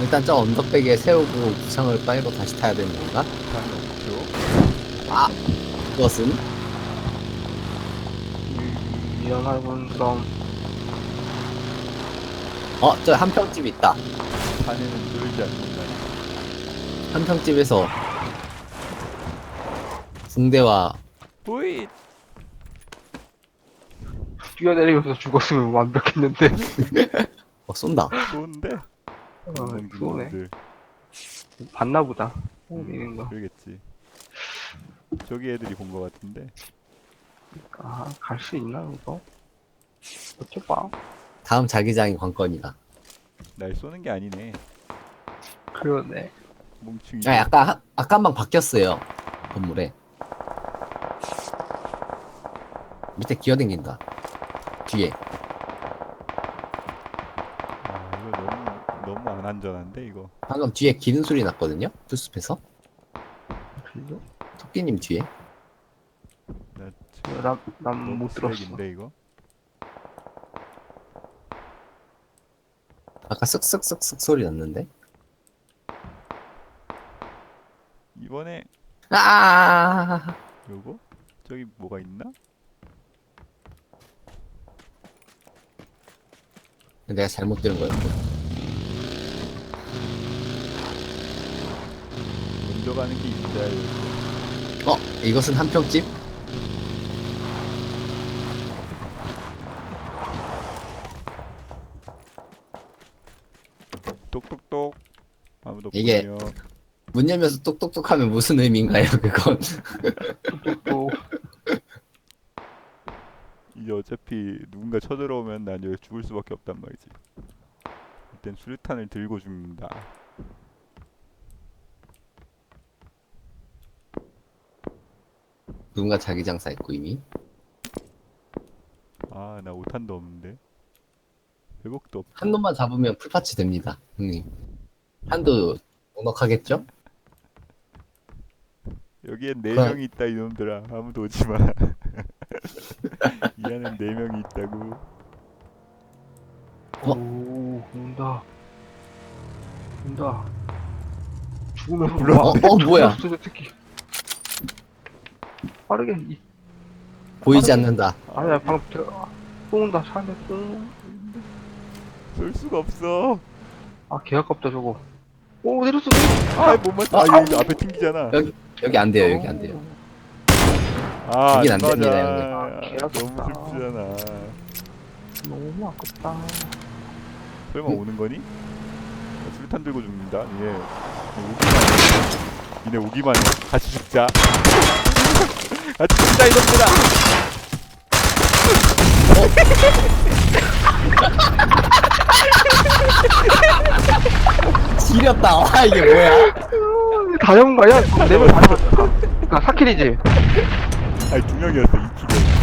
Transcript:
일단 저 언덕백에 세우고 구상을 빨고 다시 타야 되는 건가? 없죠. 아 그것은 위험하군 그럼 어 저 한평집 있다 산에는 뚫지 않는다. 한평집에서 붕대와 호잇! 뛰어내리면서 죽었으면 완벽했는데 어 쏜다 좋은데? 어, 놈들, 쏘네 놈들. 봤나 보다 내리는 거. 그러겠지. 저기 애들이 본 거 같은데. 아, 갈 수 있나, 이거? 어쩌봐. 다음 자기장이 관건이다 날 쏘는 게 아니네. 그러네. 뭉충이. 야 약간 하- 아까만 바뀌었어요 건물에 밑에 기어댕긴다 뒤에 아, 이거 너무 너무 안 안전한데 이거. 방금 뒤에 기는 소리 났거든요 풀숲에서 그리고 토끼님 뒤에 나 지금 난, 난 너무 못 들었어. 쓰레기인데 이거. 아까 쓱쓱쓱쓱 소리 났는데 이번에 아 요거 저기 뭐가 있나? 내가 잘못 들은 거였고 먼저 가는 게 있어야 돼. 어 이것은 한평집 똑똑똑. 아무도 이게- 없군요. 문 열면서 똑똑똑 하면 무슨 의미인가요 그건 또, 이제 어차피 누군가 쳐들어오면 난 여기 죽을 수밖에 없단 말이지. 일단 수류탄을 들고 죽는다. 누군가 자기장 쌓고 이미 아, 나 5탄도 없는데. 회복도 없. 한 놈만 잡으면 풀파츠 됩니다 형님 한도 넉넉하겠죠? 여기엔 네 그럼- 명이 있다 이놈들아. 아무도 오지 마. 이 안엔 네 명이 있다고. 어? 오, 온다. 온다. 죽으면서 불러. 와, 어, 어 뭐야 새끼. 빠르게, 이, 보이지 않는다 아니야, 방금 들어. 온다, 사람들 또. 쏠 수가 없어. 아, 개 아깝다, 저거. 오, 내렸어, 아, 못 맞. 아, 여기 앞에 튕기잖아. 여기 여기 안 돼요 여기 안 돼요 아, 여긴 안 맞아. 됩니다, 형님. 아, 너무 개아깝다. 슬프잖아. 너무 아깝다. 설마 어? 오는 거니? 나 수류탄 들고 죽는다. 얘 오기만 해. 니네 오기만 해. 같이 죽자. 같이 죽자 이놈들아. 지렸다 와 이게 뭐야 다 잡은 거 아니야? 네명 다 잡았어. 그니까, 사킬이지? 아니 두 명이었어 이 킬에.